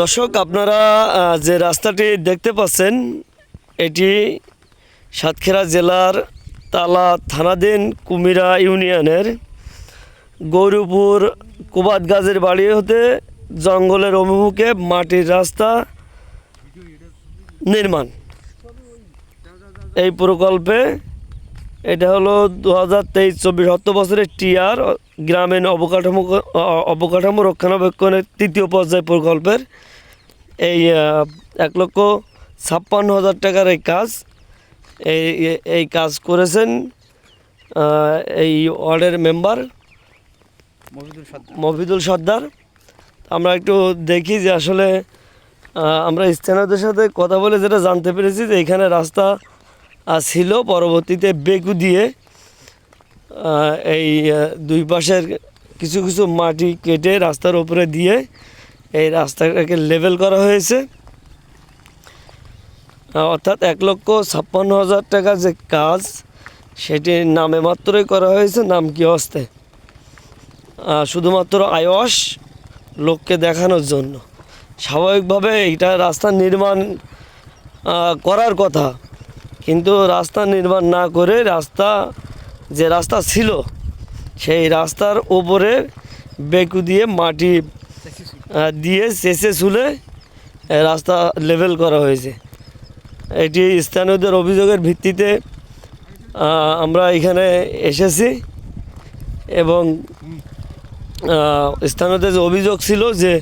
দর্শক, আপনারা যে রাস্তাটি দেখতে পাচ্ছেন, এটি সাতক্ষীরা জেলার তালা থানাধীন কুমিরা ইউনিয়নের গৌরীপুর কুবাত গাছের বাড়ি হতে জঙ্গলের অভিমুখে মাটির রাস্তা নির্মাণ। এই প্রকল্পে এটা হলো দু হাজার তেইশ চব্বিশ অর্থ বছরের টিআর গ্রামীণ অবকাঠামো অবকাঠামো রক্ষণাবেক্ষণের তৃতীয় পর্যায় প্রকল্পের এই এক লক্ষ ছাপ্পান্ন হাজার টাকার এই কাজ এই এই- কাজ করেছেন এই ওয়ার্ডের মেম্বার মফিদুল সর্দার। আমরা একটু দেখি যে আসলে আমরা স্থানীয়দের সাথে কথা বলে যেটা জানতে পেরেছি যে এখানে রাস্তা ছিল পরবর্তীতে বেকু দিয়ে এই দুই পাশের কিছু কিছু মাটি কেটে রাস্তার উপরে দিয়ে এই রাস্তাটাকে লেভেল করা হয়েছে। অর্থাৎ এক লক্ষ ছাপ্পান্ন হাজার টাকা যে কাজ, সেটি নামে মাত্রই করা হয়েছে, নাম কি হস্তে? শুধুমাত্র আয়স লোককে দেখানোর জন্য। স্বাভাবিকভাবে এইটা রাস্তা নির্মাণ করার কথা। কিন্তু রাস্তা নির্মাণ না করে রাস্তা যে রাস্তা ছিল, সেই রাস্তার ওপরে বেকু দিয়ে মাটি দিয়ে চেঁচে চুলে রাস্তা লেভেল করা হয়েছে। এটি স্থানীয়দের অভিযোগের ভিত্তিতে আমরা এখানে এসেছি এবং স্থানীয়দের যে অভিযোগ ছিল যে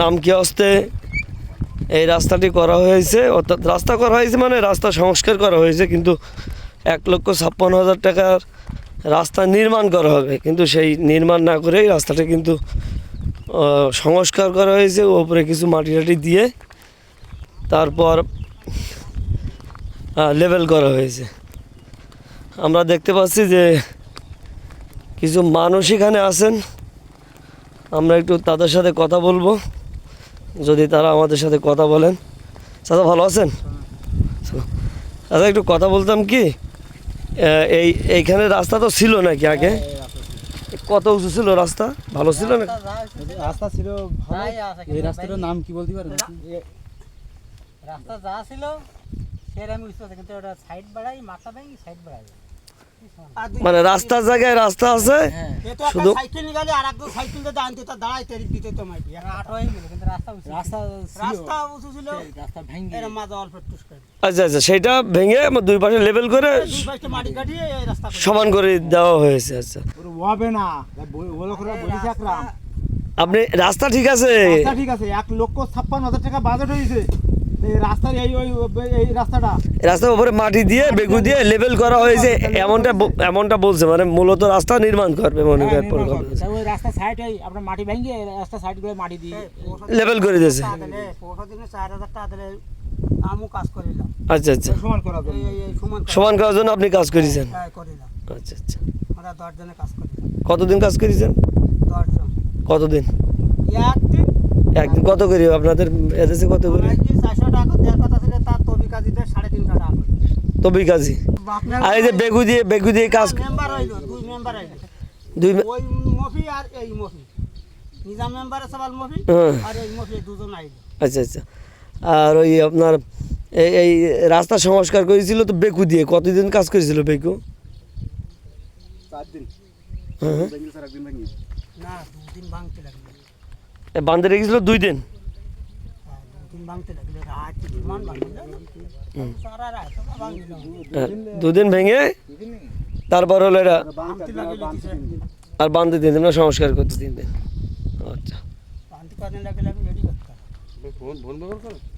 নাম কি হস্তে এই রাস্তাটি করা হয়েছে, অর্থাৎ রাস্তা করা হয়েছে মানে রাস্তা সংস্কার করা হয়েছে, কিন্তু এক লক্ষ ছাপ্পান্ন হাজার টাকার রাস্তা নির্মাণ করা হবে। কিন্তু সেই নির্মাণ না করেই রাস্তাটা কিন্তু সংস্কার করা হয়েছে। ওপরে কিছু মাটি টাটি দিয়ে তারপর লেভেল করা হয়েছে। আমরা দেখতে পাচ্ছি যে কিছু মানুষ এখানে আছেন। আমরা একটু তাদের সাথে কথা বলব। যদি তারা আমাদের সাথে কথা বলেন। চাচা ভালো আছেন? আচ্ছা একটু কথা বলতাম কি? এই এইখানে রাস্তা তো ছিল নাকি আগে? কত উঁচু ছিল রাস্তা? ভালো ছিল না? রাস্তা ছিল ভালো। এই রাস্তাটার নাম কি বলতে পারেন? রাস্তা যা ছিল সেরকম পারছি কিন্তু ওটা সাইড বাড়াই মাথা ভেঙে সাইড বাড়াই। মানে রাস্তার জায়গায় রাস্তা আছে? হ্যাঁ। শুধু সাইকেল নিয়ে গেলে আর একদম সাইকেল দিয়ে আনতে তা দাঁড়াই তেরি দিতে তো মাইটি এখন আট হয়ে গেল কিন্তু রাস্তা উঁচু রাস্তা রাস্তা উঁচু ছিল। রাস্তা ভেঙে এর মাঝে অল্প একটু করে আচ্ছা আচ্ছা সেটা ভেঙে আমার দুই পাশে লেভেল করে সমান করে দেওয়া হয়েছে আচ্ছা। হবে না। আপনি রাস্তা ঠিক আছে? রাস্তা ঠিক আছে এক লক্ষ ছাপ্পান্ন হাজার টাকা বাজেট হয়েছে। রাস্তার এই ওই এই রাস্তাটা। রাস্তার উপরে মাটি দিয়ে বেগু দিয়ে লেভেল করা হয়েছে। এমনটা এমনটা বলছে মানে মূলত রাস্তা নির্মাণ করবে মনে হ্যাঁ, করেন ওই রাস্তা সাইড আপনার মাটি ভেঙে রাস্তা সাইড করে মাটি দিয়ে লেভেল করে দিয়েছে। দিনে চার হাজার টাকা আমও কাজ করিলাম। আচ্ছা আচ্ছা। সমান করার জন্য। সমান সমান করার জন্য আপনি কাজ করেছেন? হ্যাঁ, করিলাম। আচ্ছা আচ্ছা। আমরা দশজনে কাজ করিলাম। কতদিন কাজ করেছেন? দশজন। কতদিন? একদিন। একদিন কত করি? আপনাদের এদেশে কত করি? চারশো টাকা দেওয়ার কথা ছিল তার তবি কাজিতে সাড়ে তিনশো টাকা তবে কাজী? আর এই যে বেগু দিয়ে বেগু দিয়ে কাজ মেম্বার হইল দুই মেম্বার হইল। দুই ওই মফি আর এই মফি। নিজাম মেম্বার সবাল মফি হ্যাঁ। আর এই মফি দুজন আইলো। আচ্ছা আচ্ছা। আর ওই আপনার এই এই রাস্তা সংস্কার করেছিল তো বেকু দিয়ে। কতদিন কাজ করেছিল বেকু? হ্যাঁ হ্যাঁ। বান্ধে রেখেছিল দুই দিন? হ্যাঁ, দুদিন ভেঙে তারপর হলো এরা আর বান্ধে দিন সংস্কার করতে দিন দিন। আচ্ছা। ফোন ফোন ব্যবহার করো